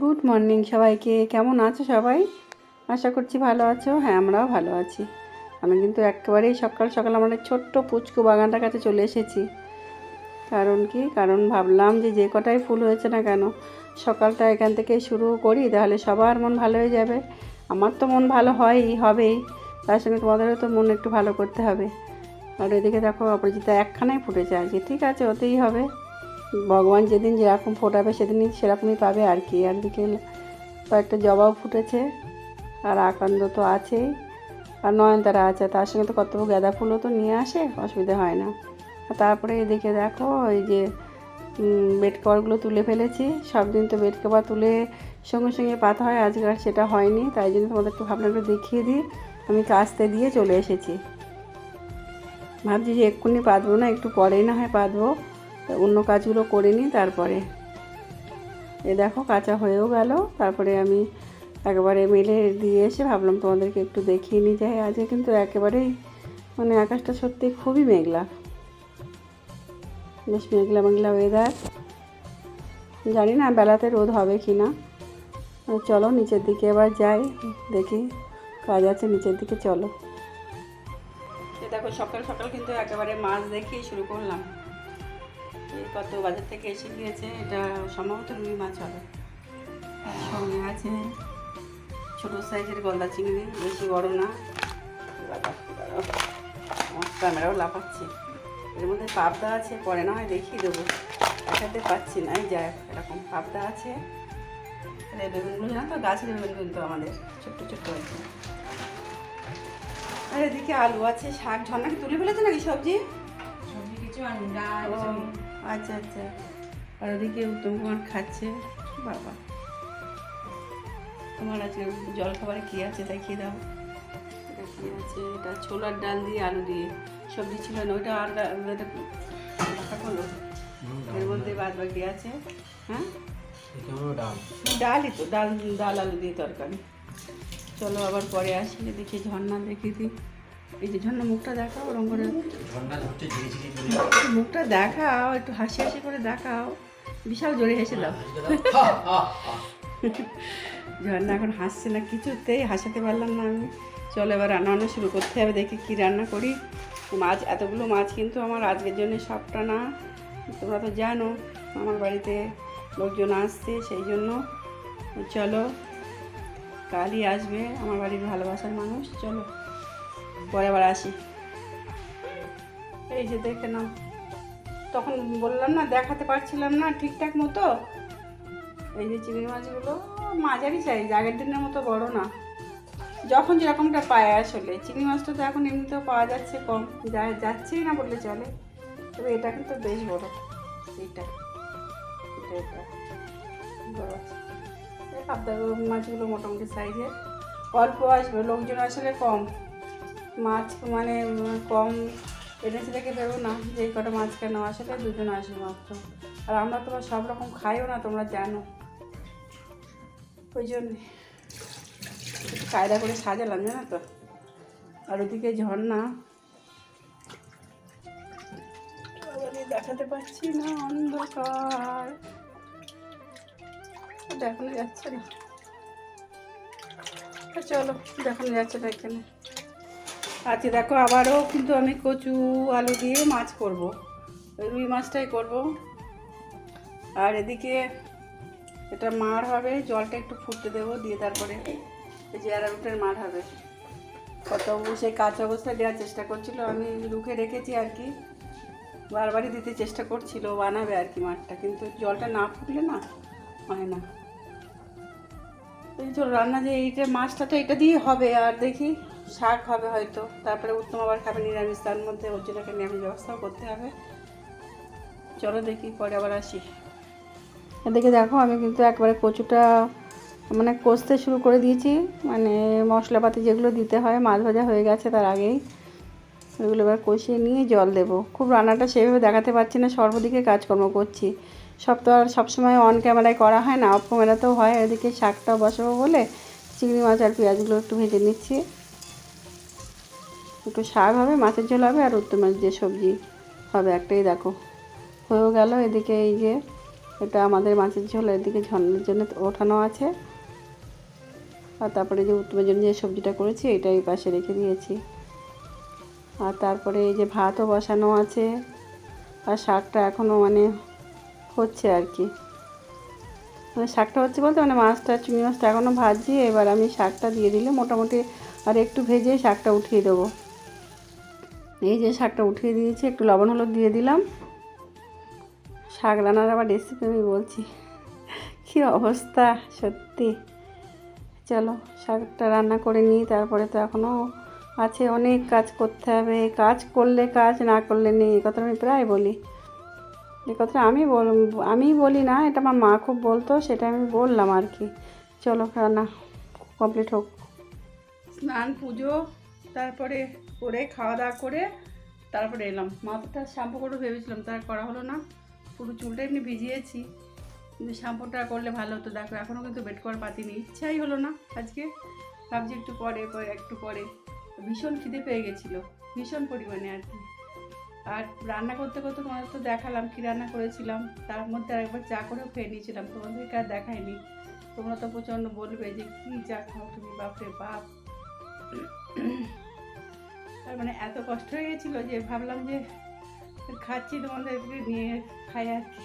Good morning সবাইকে। কেমন আছো সবাই? আশা করছি ভালো আছো। হ্যাঁ আমরাও ভালো আছি। আমি কিন্তু একেবারেই সকাল সকাল আমাদের ছোট্ট পুচকু বাগানটার কাছে চলে এসেছি। কারণ কি? কারণ ভাবলাম যে যে কটাই ফুল হয়েছে না কেন, সকালটা এখান থেকে শুরু করি, তাহলে সবার মন ভালো হয়ে যাবে। আমার তো মন ভালো হয়ই হবেই। তার সঙ্গে তোমাদেরও তো মন একটু ভালো করতে হবে। আর এদিকে দেখো অপরাজিতা একখানাই ফুটেছে আজকে। ঠিক আছে, ওতেই হবে। ভগবান যেদিন যেরকম ফোটাবে সেদিনই সেরকমই পাবে আর কি। আর বিকেল কয়েকটা জবাও ফুটেছে আর আকান্দ তো আছেই আর নয়নতারা আছে। তার সঙ্গে তো কত গাঁদা ফুলও তো নিয়ে আসে, অসুবিধা হয় না। আর তারপরে এদিকে দেখো ওই যে বেড কভারগুলো তুলে ফেলেছি। সব দিন তো বেড কভার তুলে সঙ্গে সঙ্গে পাতা হয়, আজকে আর সেটা হয়নি। তাই জন্য তোমাদের একটু ভাবনা একটু দেখিয়ে দিই। আমি কাস্তে দিয়ে চলে এসেছি। ভাবছি যে এক্ষুনি পাতবো না, একটু পরেই না হয় পাতবো। অন্য কাজগুলো করে নিই তারপরে। এ দেখো কাঁচা হয়েও গেল, তারপরে আমি একবারে মেলে দিয়ে এসে ভাবলাম তোমাদেরকে একটু দেখিয়ে নিয়ে যাই আজকে কিন্তু একেবারেই মানে আকাশটা সত্যি খুবই মেঘলা। বেশ মেঘলা মেঘলা ওয়েদার জানি না বেলাতে রোদ হবে কি না চলো নিচের দিকে এবার যাই, দেখি কাজ আছে নিচের দিকে চলো। দেখো সকাল সকাল কিন্তু একেবারে মাছ দেখেই শুরু করলাম। কত বাজার থেকে এসে গিয়েছে এটা সম্ভবত রুই মাছ হবে। সঙ্গে আছে ছোটো সাইজের গলদা চিংড়ি বেশি বড় না। ক্যামেরাও লাফাচ্ছে। এর মধ্যে পাবদা আছে পরে না হয় দেখিয়ে দেবো। দেখাতে পাচ্ছি না এই যায় এরকম পাবদা আছে। বেগুনগুলো জানো তো গাছের বেগুন কিন্তু আমাদের ছোট্ট ছোট্ট আছে আর এদিকে আলু আছে শাক ঝর্ণা কি তুলে ফেলেছে নাকি সবজি? সবজি কিছু ও, আচ্ছা আচ্ছা। আর ওদিকে উত্তম কুমার খাচ্ছে। বাবা। তোমার আজকে জল খাবারে কী আছে দেখিয়ে দাও। এটা কী আছে? এটা ছোলার ডাল দিয়ে আলু দিয়ে। সবজি ছিল না ওইটা আর রাখা হলো এর মধ্যে বাদ বাকি আছে। হ্যাঁ? ডালই তো ডাল ডাল আলু দিয়ে তরকারি। চলো আবার পরে আসি দেখি ঝর্ণা দেখি দিই। এই যে ঝর্ণা মুখটা দেখাও ওরকম করে মুখটা দেখাও একটু হাসি হাসি করে দেখাও। বিশাল জোরে হেসে দাও। ঝর্ণা এখন হাসছে না কিছুতেই হাসাতে পারলাম না আমি। চলো এবার রান্না বান্না শুরু করতে হবে দেখি কি রান্না করি। মাছ এতগুলো মাছ কিন্তু আমার আজকের জন্য সবটা না। তোমরা তো জানো আমার বাড়িতে লোকজন আসছে সেই জন্য। চলো কালই আসবে আমার বাড়ির ভালোবাসার মানুষ চলো। পরে আবার আসি। এই যে দেখে নাও। তখন বললাম না, দেখাতে পারছিলাম না ঠিকঠাক মতো। এই যে চিংড়ি মাছগুলো, মাঝারি সাইজ আগের দিনের মতো বড় না। যখন যেরকমটা পায় আসলে। চিংড়ি মাছটা তো এখন এমনিতেও পাওয়া যাচ্ছে কম। যা, যাচ্ছেই না বললে চলে। তবে এটা কিন্তু বেশ বড়। এইটা, এটা পাবদা মাছগুলো মোটামুটি সাইজের অল্প আসবে, লোকজন আসলে কম। মাছ মানে কম এনেছে দেখে দেবো না যে কটা মাছ কেন আসলে দুজন আসবে মাত্র। আর আমরা তো সব রকম খাইও না, তোমরা জানো। ওই জন্য। কায়দা করে সাজালাম, জানো তো? আর ওদিকে ঝর্ণা। দেখাতে পাচ্ছি না, অন্ধকার। দেখানো যাচ্ছে না। চলো, দেখানো যাচ্ছে না এখানে। আচ্ছা দেখো, আবারও কিন্তু আমি কচু, আলু দিয়ে মাছ করব। রুই মাছটাই করব। আর এদিকে এটা মার হবে, জলটা একটু ফুটতে দেবো, দিয়ে তারপরে এই যে অ্যারারুটের মার হবে। কত সেই কাঁচা অবস্থায় দেওয়ার চেষ্টা করছিল, আমি রুখে রেখেছি আর কি। বারবারই দিতে চেষ্টা করছিল বানাবে আর কি মাঠটা কিন্তু জলটা না ফুটলে না হয় না। তো রান্না যে এইটা মাছটা তো এটা দিয়ে হবে, আর দেখি শাক হবে হয়তো, তারপরে উত্তম আবার খাবে নিরামিষ, তার মধ্যে ওর জন্য একটা নিরামিষ ব্যবস্থাও করতে হবে। চলো দেখি, পরে আবার আসি। এদিকে দেখো, আমি কিন্তু একবারে কচুটা মানে কষতে শুরু করে দিয়েছি। মানে মশলাপাতি যেগুলো দিতে হয়, মাছ ভাজা হয়ে গেছে তার আগেই, ওইগুলো এবার কষিয়ে নিয়ে জল দেবো। খুব রান্নাটা সেভাবে দেখাতে পারছি না, সর্বদিকে কাজকর্ম করছি। সব তো আর সবসময় অন ক্যামেরায় করা হয় না অফ ক্যামেরাতেও হয়, এদিকে শাকটাও বসাবো বলে চিংড়ি মাছ আর পেঁয়াজগুলো একটু ভেজে নিচ্ছি। একটু শাক হবে, মাছের ঝোল হবে আর উত্তম মাছ দিয়ে সবজি হবে একটাই, দেখো। হয়েও গেল এদিকে এই যে, এটা আমাদের মাছের ঝোল, এদিকে ঝর্ণার জন্য ওঠানো আছে। আর তারপরে যে উত্তমের জন্য যে সবজিটা করেছি, এটা এই পাশে রেখে দিয়েছি। আর তারপরে এই যে ভাতও বসানো আছে, আর শাকটা এখনও মানে হচ্ছে আর কি। মানে শাকটা হচ্ছে বলতে মানে মাছটা চুমি মাছটা এখনও ভাজছি এবার আমি শাকটা দিয়ে দিলে মোটামুটি আর একটু ভেজে শাকটা উঠিয়ে দেবো। এই যে শাকটা উঠিয়ে দিয়েছি, একটু লবণ হলুদ দিয়ে দিলাম। শাক রান্নার আবার রেসিপি আমি বলছি, কী অবস্থা সত্যি? চলো, শাকটা রান্না করে নিই, তারপরে তো এখনও আছে অনেক কাজ করতে হবে। কাজ করলে কাজ, না করলে নেই এই কথাটা আমি প্রায় বলি। এই কথাটা আমি বল, আমি বলি না, এটা আমার মা খুব বলতো, সেটা আমি বললাম আর কি। চলো রান্না কমপ্লিট হোক। স্নান, পুজো, তারপরে করে খাওয়া দাওয়া করে তারপরে এলাম। মাথাটা শ্যাম্পু করে ভেবেছিলাম, তার করা হলো না। পুরো চুলটা এমনি ভিজিয়েছি। কিন্তু শ্যাম্পুটা করলে ভালো হতো। দেখো, এখনও কিন্তু বেড করার পাতিনি। ইচ্ছাই হলো না আজকে। ভাবছি একটু পরে পরে, একটু পরে। ভীষণ খিদে পেয়ে গেছিল। ভীষণ পরিমাণে আর কি। আর রান্না করতে করতে তোমাদের তো দেখালাম, কী রান্না করেছিলাম। তার মধ্যে আরেকবার চা করেও খেয়ে নিয়েছিলাম। তোমাদেরকে আর দেখাইনি। তোমরা তো প্রচণ্ড বলবে যে, কী চা খাও তুমি, বাপরে বাপ। আর মানে এত কষ্ট হয়ে গেছিল যে ভাবলাম যে খাচ্ছি তোমাদেরকে নিয়ে, খাই আর কি।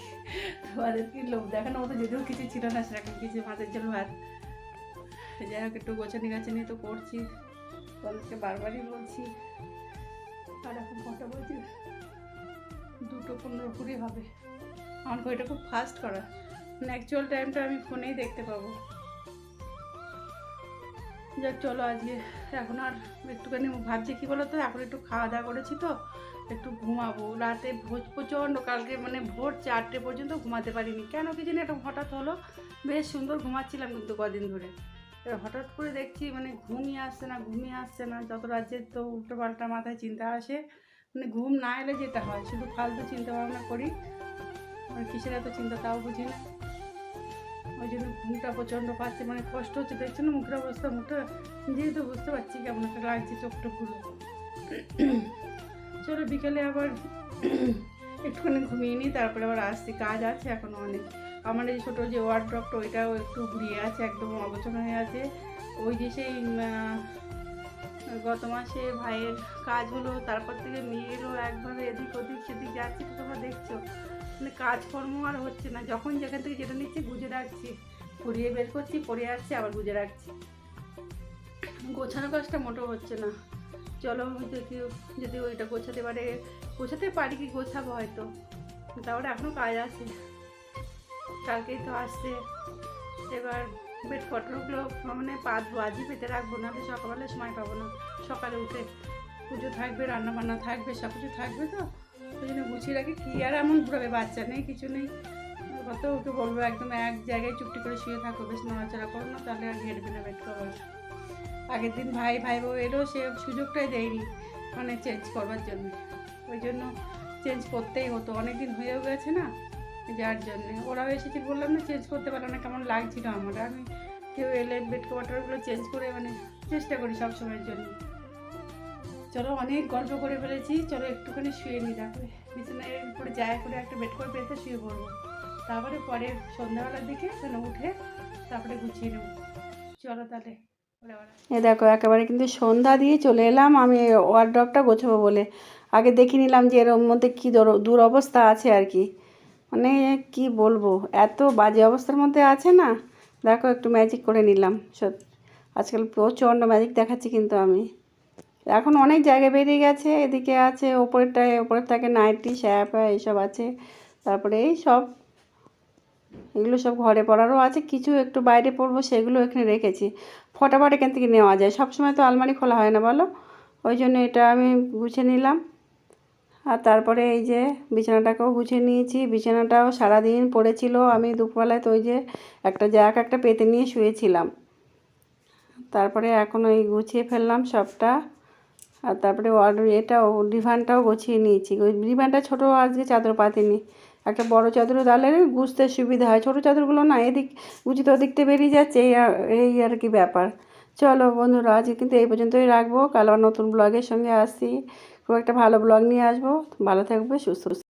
তোমাদেরকে লোভ দেখানো মতো যদিও কিছু ছিল না, সেরকম কিছু ভাতের জন্য আর যাই হোক, একটু গোছানি গাছানি তো করছি। তোমাদেরকে বারবারই বলছি। আর এখন কটা বলছি দুটো পনেরো কুড়ি হবে। আমার ঘড়িটা খুব ফাস্ট করা। মানে অ্যাকচুয়াল টাইমটা আমি ফোনেই দেখতে পাবো। যাক, চলো আজকে এখন আর একটুখানি ভাবছি কী বলো তো এখন একটু খাওয়া দাওয়া করেছি তো, একটু ঘুমাবো। রাতে ভোজ প্রচণ্ড, কালকে মানে ভোর চারটে পর্যন্ত ঘুমাতে পারিনি। কেন কি জানি একটা হঠাৎ হলো, বেশ সুন্দর ঘুমাচ্ছিলাম কিন্তু কদিন ধরে। এবার হঠাৎ করে দেখছি মানে ঘুমিয়ে আসছে না ঘুমিয়ে আসছে না, যত রাজ্যের তো উল্টো পাল্টা মাথায় চিন্তা আসে মানে ঘুম না এলে যেটা হয়? শুধু ফালতু চিন্তা ভাবনা করি। আর কিসের এত চিন্তা তাও বুঝি না। ওই জন্য ঘুমটা প্রচণ্ড পাচ্ছে মানে কষ্ট হচ্ছে দেখছ না মুখের অবস্থা মুখটা নিজেই তো বুঝতে পারছি কেমন একটা লাগছে চোখ টোকগুলো চলো বিকেলে আবার একটুখানি ঘুমিয়ে নিই তারপরে আবার আসছি কাজ আছে এখনও অনেক। আমার এই ছোটো যে ওয়ার্ড্রপটা ওইটাও একটু ঘুরিয়ে আছে একদম অগোছানো হয়ে আছে। ওই যে সেই গত মাসে ভাইয়ের কাজ হলো তারপর থেকে মেয়েরও একভাবে এদিক ওদিক সেদিক যাচ্ছে তো তোমরা দেখছ। মানে কাজকর্ম আর হচ্ছে না। যখন যেখান থেকে যেটা নিচ্ছি, গুজে রাখছি। ঘুরিয়ে বের করছি পরে আসছি, আবার গুজে রাখছি। গোছানো কাজটা মোটো হচ্ছে না। চলো দেখি, যদি ওইটা গোছাতে পারে, গোছাতে পারি কি গোছাবো হয়তো। তারপরে এখনও কাজ আছে। কালকেই তো আসছে। এবার বেড কটরগুলো মানে পাত বাজি পেতে রাখব, না সকালবেলা সময় পাবো না। সকালে উঠে পুজো থাকবে রান্না বান্না থাকবে সব কিছু থাকবে তো? ওই জন্য গুছিয়ে রাখি। কী আর এমন ঘুরাবে? বাচ্চা নেই, কিছু নেই। কত ওকে বলব, একদম এক জায়গায় চুপটি করে শুয়ে থাকো, বেশ নড়াচড়া করো না, তাহলে আর ঘেরবে না বেড কভার আগের দিন ভাই ভাই বউ এলো, সে সুযোগটাই দেয়নি মানে চেঞ্জ করবার জন্য। ওই জন্য চেঞ্জ করতেই হতো। অনেক দিন হয়েও গেছে না, যার জন্যে। ওরাও এসেছে, বললাম না চেঞ্জ করতে পারলাম না, কেমন লাগছিল আমার। আমি কেউ এলে বেড কভারটারগুলো চেঞ্জ করে মানে চেষ্টা করি সব সময়ের জন্য। চলো অনেক গল্প করে ফেলেছি, চলো একটুখানি শুয়ে নিই তারপরে বিছানায় উপরে জায়গা করে একটা বেড করে পেতে শুয়ে পড়ব। তারপরে পরে সন্ধ্যাবেলার দিকে মানে উঠে তারপরে গুছিয়ে নেব। চলো তাহলে। এ দেখো, একেবারে কিন্তু সন্ধ্যা দিয়ে চলে এলাম, আমি ওয়ার্ড্রপটা গোছাবো বলে। আগে দেখে নিলাম যে এর মধ্যে কী দুরবস্থা আছে আর কি। মানে কি বলব, এত বাজে অবস্থার মধ্যে আছে না? দেখো, একটু ম্যাজিক করে নিলাম সত্যি আজকাল প্রচণ্ড ম্যাজিক দেখাচ্ছি কিন্তু আমি। এখন অনেক জায়গায় বেরিয়ে গেছে, এদিকে আছে, ওপরেরটায় ওপরের থাকে নাইটি শ্যাপা এইসব আছে। তারপরে এই সব, এগুলো সব ঘরে পড়ারও আছে, কিছু একটু বাইরে পড়ব সেগুলো এখানে রেখেছি। ফটাফট এখান থেকে নেওয়া যায়। সব সময় তো আলমারি খোলা হয় না, বলো? ওই জন্য এটা আমি গুছিয়ে নিলাম। আর তারপরে এই যে বিছানাটাকেও গুছিয়ে নিয়েছি। বিছানাটাও সারাদিন পড়েছিল। আমি দুপুরবেলায় তো ওই যে একটা জ্যাক একটা পেতে নিয়ে শুয়েছিলাম। তারপরে এখন ওই গুছিয়ে ফেললাম সবটা। আর তারপরে অর্ডার এটাও ডিভানটাও গুছিয়ে নিয়েছি। ওই ডিভানটা ছোটো আজকে চাদর পাতিনি। একটা বড় চাদর দালে গুছতে সুবিধা হয়। ছোটো চাদরগুলো না, এদিক গুছিতে ওদিকতে বেরিয়ে যাচ্ছে, এই এই আর কি ব্যাপার। চলো বন্ধুরা, আজকে কিন্তু এই পর্যন্তই রাখব। কাল নতুন ব্লগের সঙ্গে আসি খুব একটা ভালো ব্লগ নিয়ে আসব। ভালো থাকবে, সুস্থ